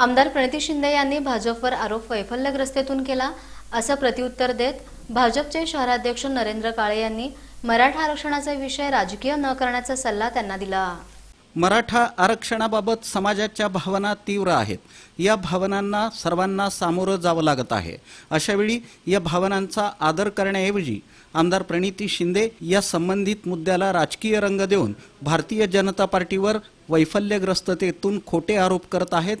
आमदार प्रणिती शिंदे यांनी भाजपवर आरोप वैफल्यग्रस्तेतून केला असं प्रत्युत्तर देत भाजपचे शहराध्यक्ष नरेंद्र काळे यांनी मराठा आरक्षणाचा विषय राजकीय न करण्याचा सल्ला त्यांना दिला. मराठा आरक्षणाबाबत समाजाच्या भावना तीव्र आहेत. या भावनांना सर्वांना सामोरं जावं लागत आहे. अशावेळी या भावनांचा आदर करण्याऐवजी आमदार प्रणिती शिंदे या संबंधित मुद्द्याला राजकीय रंग देऊन भारतीय जनता पार्टीवर वैफल्यग्रस्ततेतून खोटे आरोप करत आहेत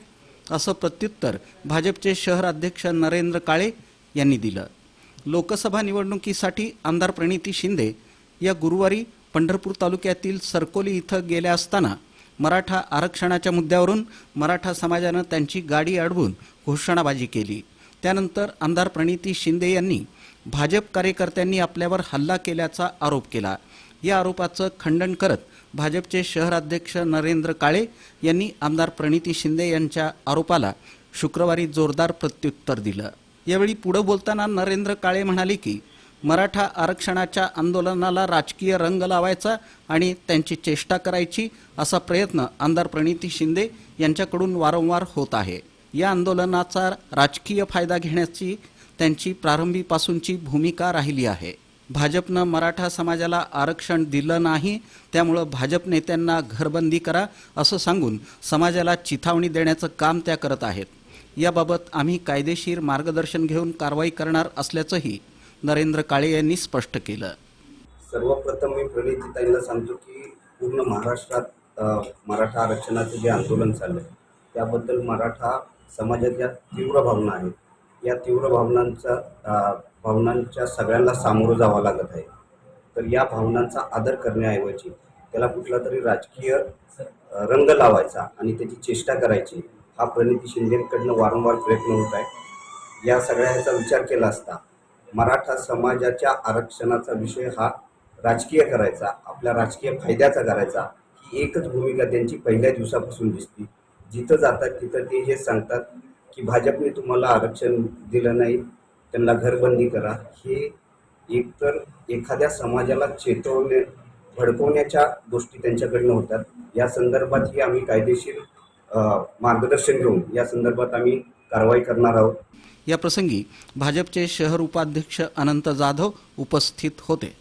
असं प्रत्युत्तर भाजपचे शहर अध्यक्ष नरेंद्र काळे यांनी दिलं. लोकसभा निवडणुकीसाठी आमदार प्रणिती शिंदे या गुरुवारी पंढरपूर तालुक्यातील सरकोली इथं गेल्या असताना मराठा आरक्षणाच्या मुद्द्यावरून मराठा समाजानं त्यांची गाडी अडवून घोषणाबाजी केली. त्यानंतर आमदार प्रणिती शिंदे यांनी भाजप कार्यकर्त्यांनी आपल्यावर हल्ला केल्याचा आरोप केला. या आरोपाचं खंडन करत भाजपचे शहराध्यक्ष नरेंद्र काळे यांनी आमदार प्रणिती शिंदे यांच्या आरोपाला शुक्रवारी जोरदार प्रत्युत्तर दिलं. यावेळी पुढं बोलताना नरेंद्र काळे म्हणाले की मराठा आरक्षणाच्या आंदोलनाला राजकीय रंग लावायचा आणि त्यांची चेष्टा करायची असा प्रयत्न आमदार प्रणिती शिंदे यांच्याकडून वारंवार होत आहे. या आंदोलनाचा राजकीय फायदा घेण्याची त्यांची प्रारंभीपासूनची भूमिका राहिली आहे. भाजपनं मराठा समाजाला आरक्षण दिलं नाही त्यामुळं भाजप नेत्यांना घरबंदी करा असं सांगून समाजाला चिथावणी देण्याचं काम त्या करत आहेत. याबाबत आम्ही कायदेशीर मार्गदर्शन घेऊन कारवाई करणार असल्याचंही नरेंद्र काळे यांनी स्पष्ट केलं. सर्वप्रथम मी प्रणितीताईंना सांगतो की पूर्ण महाराष्ट्रात मराठा आरक्षणाचं जे आंदोलन चाललं आहे त्याबद्दल मराठा समाजात या तीव्र भावना आहेत. या तीव्र भावनांचा भावनांच्या सगळ्यांना सामोरं जावं लागत आहे. तर या भावनांचा आदर करण्याऐवजी त्याला कुठला तरी राजकीय रंग लावायचा आणि त्याची चेष्टा करायची हा प्रणिती शिंदेकडनं वारंवार प्रयत्न होत आहे. या सगळ्याचा विचार केला असता मराठा समाजाच्या आरक्षणाचा विषय हा राजकीय करायचा आपल्या राजकीय फायद्याचा करायचा ही एकच भूमिका त्यांची पहिल्या दिवसापासून दिसते. जिथं जातात तिथं ते हे सांगतात की भाजपने तुम्हाला आरक्षण दिलं नाही त्यांना घरबंदी करा. हे एकतर एखाद्या समाजाला चेतवणे भडकवण्याच्या गोष्टी त्यांच्याकडनं होतात. या संदर्भातही आम्ही कायदेशीर मार्गदर्शन घेऊन या संदर्भात आम्ही कारवाई करणार आहोत. या प्रसंगी भाजपचे शहर उपाध्यक्ष अनंत जाधव उपस्थित होते.